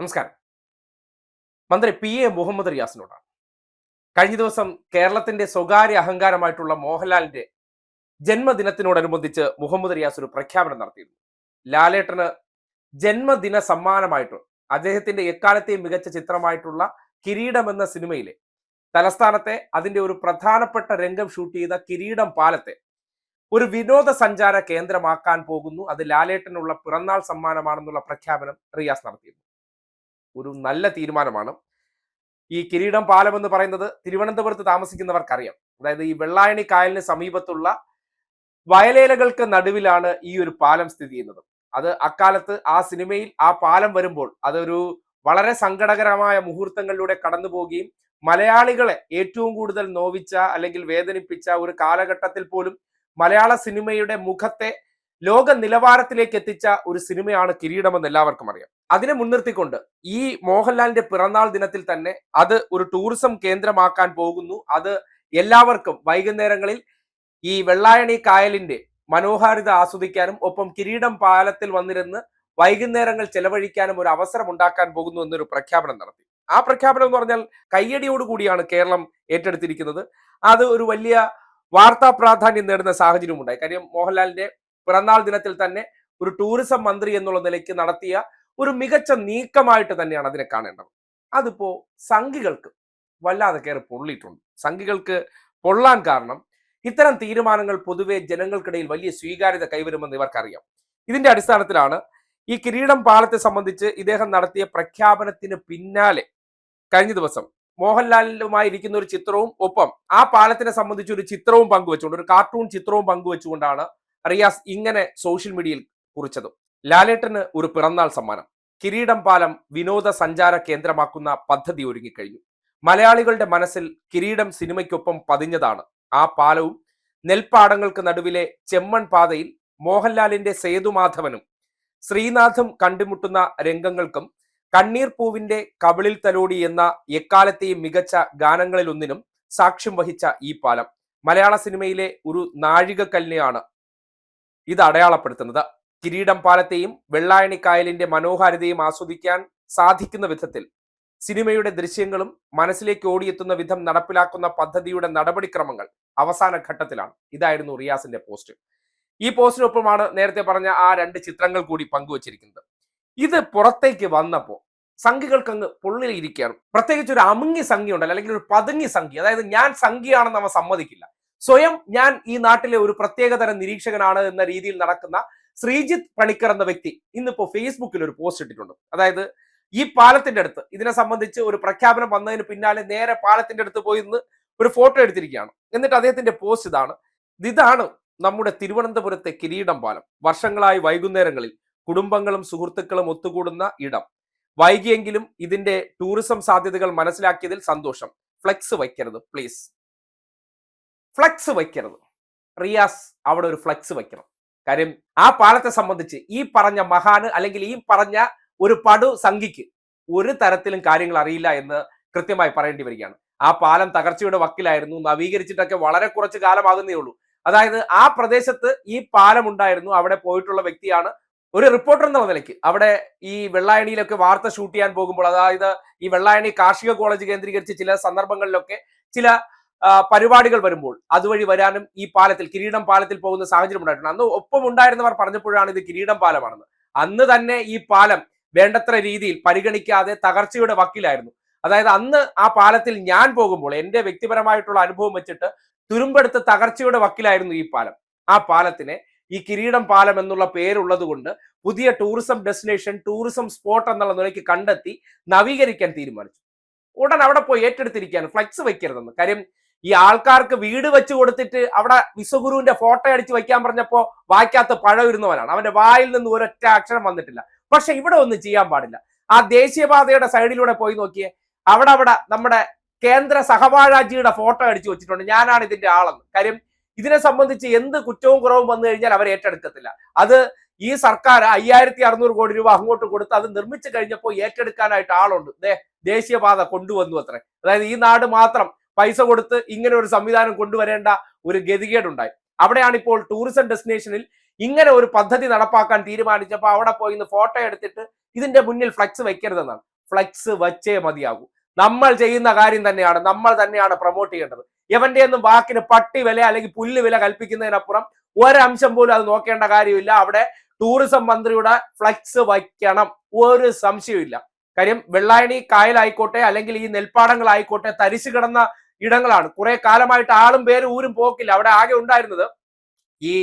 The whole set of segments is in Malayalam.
നമസ്കാരം. മന്ത്രി പി എ മുഹമ്മദ് റിയാസിനോടാണ്. കഴിഞ്ഞ ദിവസം കേരളത്തിന്റെ സ്വകാര്യ അഹങ്കാരമായിട്ടുള്ള മോഹൻലാലിന്റെ ജന്മദിനത്തിനോടനുബന്ധിച്ച് മുഹമ്മദ് റിയാസ് ഒരു പ്രഖ്യാപനം നടത്തിയിരുന്നു. ലാലേട്ടന് ജന്മദിന സമ്മാനമായിട്ട് അദ്ദേഹത്തിന്റെ എക്കാലത്തെയും മികച്ച ചിത്രമായിട്ടുള്ള കിരീടം എന്ന സിനിമയിലെ തലസ്ഥാനത്തെ അതിന്റെ ഒരു പ്രധാനപ്പെട്ട രംഗം ഷൂട്ട് ചെയ്ത കിരീടം പാലത്തെ ഒരു വിനോദസഞ്ചാര കേന്ദ്രമാക്കാൻ പോകുന്നു. അത് ലാലേട്ടനുള്ള പിറന്നാൾ സമ്മാനമാണെന്നുള്ള പ്രഖ്യാപനം റിയാസ് നടത്തിയിരുന്നു. ഒരു നല്ല തീരുമാനമാണ്. ഈ കിരീടം പാലം എന്ന് പറയുന്നത് തിരുവനന്തപുരത്ത് താമസിക്കുന്നവർക്കറിയാം. അതായത് ഈ വെള്ളായണി കായലിന് സമീപത്തുള്ള വയലേലകൾക്ക് നടുവിലാണ് ഈ ഒരു പാലം സ്ഥിതി ചെയ്യുന്നത്. അത് അക്കാലത്ത് ആ സിനിമയിൽ ആ പാലം വരുമ്പോൾ അതൊരു വളരെ സങ്കടകരമായ മുഹൂർത്തങ്ങളിലൂടെ കടന്നു പോവുകയും മലയാളികളെ ഏറ്റവും കൂടുതൽ നോവിച്ച അല്ലെങ്കിൽ വേദനിപ്പിച്ച ഒരു കാലഘട്ടത്തിൽ പോലും മലയാള സിനിമയുടെ മുഖത്തെ ലോക നിലവാരത്തിലേക്ക് എത്തിച്ച ഒരു സിനിമയാണ് കിരീടമെന്ന് എല്ലാവർക്കും അറിയാം. അതിനെ മുൻനിർത്തിക്കൊണ്ട് ഈ മോഹൻലാലിന്റെ പിറന്നാൾ ദിനത്തിൽ തന്നെ അത് ഒരു ടൂറിസം കേന്ദ്രമാക്കാൻ പോകുന്നു. അത് എല്ലാവർക്കും വൈകുന്നേരങ്ങളിൽ ഈ വെള്ളായണി കായലിന്റെ മനോഹാരിത ആസ്വദിക്കാനും ഒപ്പം കിരീടം പാലത്തിൽ വന്നിരുന്ന് വൈകുന്നേരങ്ങൾ ചെലവഴിക്കാനും ഒരു അവസരം ഉണ്ടാക്കാൻ പോകുന്നു എന്നൊരു പ്രഖ്യാപനം നടത്തി. ആ പ്രഖ്യാപനം എന്ന് പറഞ്ഞാൽ കയ്യടിയോടുകൂടിയാണ് കേരളം ഏറ്റെടുത്തിരിക്കുന്നത്. അത് ഒരു വലിയ വാർത്താ പ്രാധാന്യം നേടുന്ന സാഹചര്യം ഉണ്ടായി കാര്യം മോഹൻലാലിന്റെ പിറന്നാൾ ദിനത്തിൽ തന്നെ ഒരു ടൂറിസം മന്ത്രി എന്നുള്ള നിലയ്ക്ക് നടത്തിയ ഒരു മികച്ച നീക്കമായിട്ട് തന്നെയാണ് അതിനെ കാണേണ്ടത്. അതിപ്പോ സംഘികൾക്ക് വല്ലാതെ കയറി പൊള്ളിയിട്ടുണ്ട്. സംഘികൾക്ക് പൊള്ളാൻ കാരണം ഇത്തരം തീരുമാനങ്ങൾ പൊതുവെ ജനങ്ങൾക്കിടയിൽ വലിയ സ്വീകാര്യത കൈവരുമെന്ന് ഇവർക്കറിയാം. ഇതിന്റെ അടിസ്ഥാനത്തിലാണ് ഈ കിരീടം പാലത്തെ സംബന്ധിച്ച് ഇദ്ദേഹം നടത്തിയ പ്രഖ്യാപനത്തിന് പിന്നാലെ കഴിഞ്ഞ ദിവസം മോഹൻലാലുമായി ഇരിക്കുന്ന ഒരു ചിത്രവും ഒപ്പം ആ പാലത്തിനെ സംബന്ധിച്ച് ഒരു ചിത്രവും പങ്കുവെച്ചുകൊണ്ട് ഒരു കാർട്ടൂൺ ചിത്രവും പങ്കുവെച്ചുകൊണ്ടാണ് റിയാസ് ഇങ്ങനെ സോഷ്യൽ മീഡിയയിൽ കുറിച്ചതും. ലാലേട്ടന് ഒരു പിറന്നാൾ സമ്മാനം. കിരീടം പാലം വിനോദ സഞ്ചാര കേന്ദ്രമാക്കുന്ന പദ്ധതി ഒരുങ്ങിക്കഴിഞ്ഞു. മലയാളികളുടെ മനസ്സിൽ കിരീടം സിനിമയ്ക്കൊപ്പം പതിഞ്ഞതാണ്. ആ പാലവും നെൽപ്പാടങ്ങൾക്ക് നടുവിലെ ചെമ്മൺ പാതയിൽ മോഹൻലാലിന്റെ സേതുമാധവനും ശ്രീനാഥും കണ്ടുമുട്ടുന്ന രംഗങ്ങൾക്കും കണ്ണീർ പൂവിന്റെ കവിളിൽ തലോടി എന്ന എക്കാലത്തെയും മികച്ച ഗാനങ്ങളിൽ ഒന്നിനും സാക്ഷ്യം വഹിച്ച ഈ പാലം മലയാള സിനിമയിലെ ഒരു നാഴികക്കല്ലിനെയാണ് ഇത് അടയാളപ്പെടുത്തുന്നത്. കിരീടം പാലത്തെയും വെള്ളായണിക്കായലിന്റെ മനോഹാരിതയും ആസ്വദിക്കാൻ സാധിക്കുന്ന വിധത്തിൽ സിനിമയുടെ ദൃശ്യങ്ങളും മനസ്സിലേക്ക് ഓടിയെത്തുന്ന വിധം നടപ്പിലാക്കുന്ന പദ്ധതിയുടെ നടപടിക്രമങ്ങൾ അവസാന ഘട്ടത്തിലാണ്. ഇതായിരുന്നു റിയാസിന്റെ പോസ്റ്റ്. ഈ പോസ്റ്റിനൊപ്പമാണ് നേരത്തെ പറഞ്ഞ ആ രണ്ട് ചിത്രങ്ങൾ കൂടി പങ്കുവച്ചിരിക്കുന്നത്. ഇത് പുറത്തേക്ക് വന്നപ്പോൾ സംഖ്യകൾക്ക് അങ്ങ് പൊള്ളിയിരിക്കുകയാണ്. പ്രത്യേകിച്ച് ഒരു അമുങ്ങി സംഖ്യ ഉണ്ടല്ലോ അല്ലെങ്കിൽ ഒരു പതുങ്ങി സംഖ്യ അതായത് ഞാൻ സംഖ്യയാണെന്ന് അവൻ സമ്മതിക്കില്ല. സ്വയം ഞാൻ ഈ നാട്ടിലെ ഒരു പ്രത്യേകതരം നിരീക്ഷകനാണ് എന്ന രീതിയിൽ നടക്കുന്ന ശ്രീജിത്ത് പണിക്കർ എന്ന വ്യക്തി ഇന്നിപ്പോ ഫേസ്ബുക്കിൽ ഒരു പോസ്റ്റ് ഇട്ടിട്ടുണ്ട്. അതായത് ഈ പാലത്തിന്റെ അടുത്ത് ഇതിനെ സംബന്ധിച്ച് ഒരു പ്രഖ്യാപനം വന്നതിന് പിന്നാലെ നേരെ പാലത്തിന്റെ അടുത്ത് പോയി നിന്ന് ഒരു ഫോട്ടോ എടുത്തിരിക്കുകയാണ്. എന്നിട്ട് അദ്ദേഹത്തിന്റെ പോസ്റ്റ് ഇതാണ്. ഇതാണ് നമ്മുടെ തിരുവനന്തപുരത്തെ കിരീടം പാലം. വർഷങ്ങളായി വൈകുന്നേരങ്ങളിൽ കുടുംബങ്ങളും സുഹൃത്തുക്കളും ഒത്തുകൂടുന്ന ഇടം. വൈകിയെങ്കിലും ഇതിന്റെ ടൂറിസം സാധ്യതകൾ മനസ്സിലാക്കിയതിൽ സന്തോഷം. ഫ്ലെക്സ് വയ്ക്കരുത് പ്ലീസ്. ഫ്ലെക്സ് വയ്ക്കരുത്. റിയാസ് അവിടെ ഒരു ഫ്ലക്സ് വയ്ക്കണം. കാര്യം ആ പാലത്തെ സംബന്ധിച്ച് ഈ പറഞ്ഞ മഹാന് അല്ലെങ്കിൽ ഈ പറഞ്ഞ ഒരു പടു സംഖ്യക്ക് ഒരു തരത്തിലും കാര്യങ്ങൾ അറിയില്ല എന്ന് കൃത്യമായി പറയേണ്ടി വരികയാണ്. ആ പാലം തകർച്ചയുടെ വക്കിലായിരുന്നു. നവീകരിച്ചിട്ടൊക്കെ വളരെ കുറച്ച് കാലമാകുന്നേ ഉള്ളൂ. അതായത് ആ പ്രദേശത്ത് ഈ പാലം ഉണ്ടായിരുന്നു. അവിടെ പോയിട്ടുള്ള വ്യക്തിയാണ് ഒരു റിപ്പോർട്ടർ എന്ന നിലയ്ക്ക്. അവിടെ ഈ വെള്ളായണിയിലൊക്കെ വാർത്ത ഷൂട്ട് ചെയ്യാൻ പോകുമ്പോൾ അതായത് ഈ വെള്ളായണി കാർഷിക കോളേജ് കേന്ദ്രീകരിച്ച് ചില സന്ദർഭങ്ങളിലൊക്കെ ചില പരിപാടികൾ വരുമ്പോൾ അതുവഴി വരാനും ഈ പാലത്തിൽ കിരീടം പാലത്തിൽ പോകുന്ന സാഹചര്യം ഉണ്ടായിട്ടുണ്ട്. അന്ന് ഒപ്പം ഉണ്ടായിരുന്നവർ പറഞ്ഞപ്പോഴാണ് ഇത് കിരീടം പാലമാണെന്ന്. അന്ന് തന്നെ ഈ പാലം വേണ്ടത്ര രീതിയിൽ പരിഗണിക്കാതെ തകർച്ചയുടെ വക്കിലായിരുന്നു. അതായത് അന്ന് ആ പാലത്തിൽ ഞാൻ പോകുമ്പോൾ എന്റെ വ്യക്തിപരമായിട്ടുള്ള അനുഭവം വെച്ചിട്ട് തുരുമ്പെടുത്ത് തകർച്ചയുടെ വക്കിലായിരുന്നു ഈ പാലം. ആ പാലത്തിനെ ഈ കിരീടം പാലം എന്നുള്ള പേരുള്ളത് കൊണ്ട് പുതിയ ടൂറിസം ഡെസ്റ്റിനേഷൻ ടൂറിസം സ്പോട്ട് എന്നുള്ള നിലയ്ക്ക് കണ്ടെത്തി നവീകരിക്കാൻ തീരുമാനിച്ചു. ഉടൻ അവിടെ പോയി ഏറ്റെടുത്തിരിക്കുകയാണ് ഫ്ലക്സ് വെക്കരുതെന്ന്. കാര്യം ഈ ആൾക്കാർക്ക് വീട് വെച്ച് കൊടുത്തിട്ട് അവിടെ വിശ്വഗുരുവിന്റെ ഫോട്ടോ അടിച്ച് വയ്ക്കാൻ പറഞ്ഞപ്പോ വായിക്കാത്ത പഴവിരുന്നവനാണ്. അവന്റെ വായിൽ നിന്ന് ഒരൊറ്റ അക്ഷരം വന്നിട്ടില്ല. പക്ഷെ ഇവിടെ ഒന്നും ചെയ്യാൻ പാടില്ല. ആ ദേശീയപാതയുടെ സൈഡിലൂടെ പോയി നോക്കിയേ അവിടെ അവിടെ നമ്മുടെ കേന്ദ്ര സഹവാഴാജിയുടെ ഫോട്ടോ അടിച്ചു വെച്ചിട്ടുണ്ട്. ഞാനാണ് ഇതിന്റെ ആളെന്ന്. കാര്യം ഇതിനെ സംബന്ധിച്ച് എന്ത് കുറ്റവും കുറവും വന്നു കഴിഞ്ഞാൽ അവർ ഏറ്റെടുക്കത്തില്ല. അത് ഈ സർക്കാർ അയ്യായിരത്തി അറുന്നൂറ് കോടി രൂപ അങ്ങോട്ട് കൊടുത്ത് അത് നിർമ്മിച്ചു കഴിഞ്ഞപ്പോൾ ഏറ്റെടുക്കാനായിട്ട് ആളുണ്ട്. ദേശീയപാത കൊണ്ടുവന്നു അത്രേ. അതായത് ഈ നാട് മാത്രം പൈസ കൊടുത്ത് ഇങ്ങനെ ഒരു സംവിധാനം കൊണ്ടുവരേണ്ട ഒരു ഗതികേടുണ്ടായി. അവിടെയാണ് ഇപ്പോൾ ടൂറിസം ഡെസ്റ്റിനേഷനിൽ ഇങ്ങനെ ഒരു പദ്ധതി നടപ്പാക്കാൻ തീരുമാനിച്ചപ്പോൾ അവിടെ പോയി ഇന്ന് ഫോട്ടോ എടുത്തിട്ട് ഇതിന്റെ മുന്നിൽ ഫ്ലക്സ് വെക്കരുതെന്നാണ്. ഫ്ലക്സ് വച്ചേ മതിയാകൂ. നമ്മൾ ചെയ്യുന്ന കാര്യം തന്നെയാണ്. നമ്മൾ തന്നെയാണ് പ്രൊമോട്ട് ചെയ്യേണ്ടത്. എവന്റെ ഒന്നും വാക്കിന് പട്ടി വില അല്ലെങ്കിൽ പുല്ല് വില കൽപ്പിക്കുന്നതിനപ്പുറം ഒരംശം പോലും അത് നോക്കേണ്ട കാര്യമില്ല. അവിടെ ടൂറിസം മന്ത്രിയുടെ ഫ്ലക്സ് വയ്ക്കണം. ഒരു സംശയമില്ല കാര്യം വെള്ളായണി കായലായിക്കോട്ടെ അല്ലെങ്കിൽ ഈ നെൽപ്പാടങ്ങളായിക്കോട്ടെ തരിശു കിടന്ന ഇടങ്ങളാണ്. കുറെ കാലമായിട്ട് ആളും പേരും ഊരും പോക്കില്ല. അവിടെ ആകെ ഉണ്ടായിരുന്നത് ഈ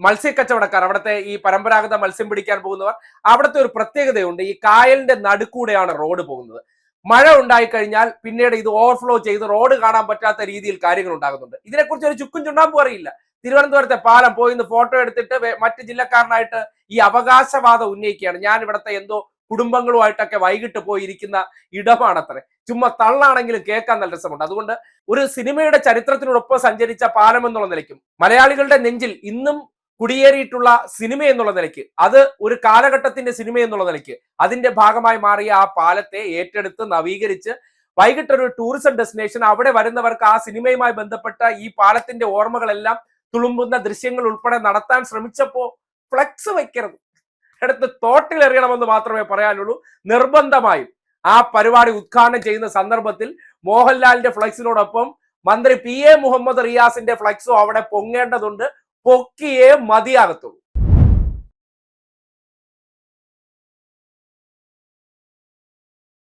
മത്സ്യക്കച്ചവടക്കാർ അവിടുത്തെ ഈ പരമ്പരാഗത മത്സ്യം പിടിക്കാൻ പോകുന്നവർ. അവിടുത്തെ ഒരു പ്രത്യേകതയുണ്ട്. ഈ കായലിന്റെ നടുക്കൂടെയാണ് റോഡ് പോകുന്നത്. മഴ ഉണ്ടായിക്കഴിഞ്ഞാൽ പിന്നീട് ഇത് ഓവർഫ്ലോ ചെയ്ത് റോഡ് കാണാൻ പറ്റാത്ത രീതിയിൽ കാര്യങ്ങൾ ഉണ്ടാകുന്നുണ്ട്. ഇതിനെക്കുറിച്ച് ഒരു ചുക്കും ചുണ്ടാമ്പും അറിയില്ല. തിരുവനന്തപുരത്തെ പാലം പോയിന്ന് ഫോട്ടോ എടുത്തിട്ട് മറ്റ് ജില്ലക്കാരനായിട്ട് ഈ അവകാശവാദം ഉന്നയിക്കുകയാണ്. ഞാൻ ഇവിടുത്തെ എന്തോ കുടുംബങ്ങളുമായിട്ടൊക്കെ വൈകിട്ട് പോയിരിക്കുന്ന ഇടമാണത്രേ. ചുമ്മാ തള്ളാണെങ്കിലും കേൾക്കാൻ നല്ല രസമുണ്ട്. അതുകൊണ്ട് ഒരു സിനിമയുടെ ചരിത്രത്തിനോടൊപ്പം സഞ്ചരിച്ച പാലം എന്നുള്ള നിലയ്ക്കും മലയാളികളുടെ നെഞ്ചിൽ ഇന്നും കുടിയേറിയിട്ടുള്ള സിനിമ എന്നുള്ള നിലയ്ക്ക് അത് ഒരു കാലഘട്ടത്തിന്റെ സിനിമ എന്നുള്ള നിലയ്ക്ക് അതിന്റെ ഭാഗമായി മാറിയ ആ പാലത്തെ ഏറ്റെടുത്ത് നവീകരിച്ച് വൈകിട്ട് ഒരു ടൂറിസം ഡെസ്റ്റിനേഷൻ അവിടെ വരുന്നവർക്ക് ആ സിനിമയുമായി ബന്ധപ്പെട്ട ഈ പാലത്തിന്റെ ഓർമ്മകളെല്ലാം തുളുമ്പുന്ന ദൃശ്യങ്ങൾ ഉൾപ്പെടെ നടത്താൻ ശ്രമിച്ചപ്പോ ഫ്ലെക്സ് വെക്കരുത്. എടുത്ത് തോട്ടിൽ എറിയണമെന്ന് മാത്രമേ പറയാനുള്ളൂ. നിർബന്ധമായും ആ പരിപാടി ഉദ്ഘാടനം ചെയ്യുന്ന സന്ദർഭത്തിൽ മോഹൻലാലിന്റെ ഫ്ലക്സിനോടൊപ്പം മന്ത്രി പി എ മുഹമ്മദ് റിയാസിന്റെ ഫ്ലക്സും അവിടെ പൊങ്ങേണ്ടതുണ്ട്. പൊക്കിയേ മതിയാകത്തുള്ളൂ.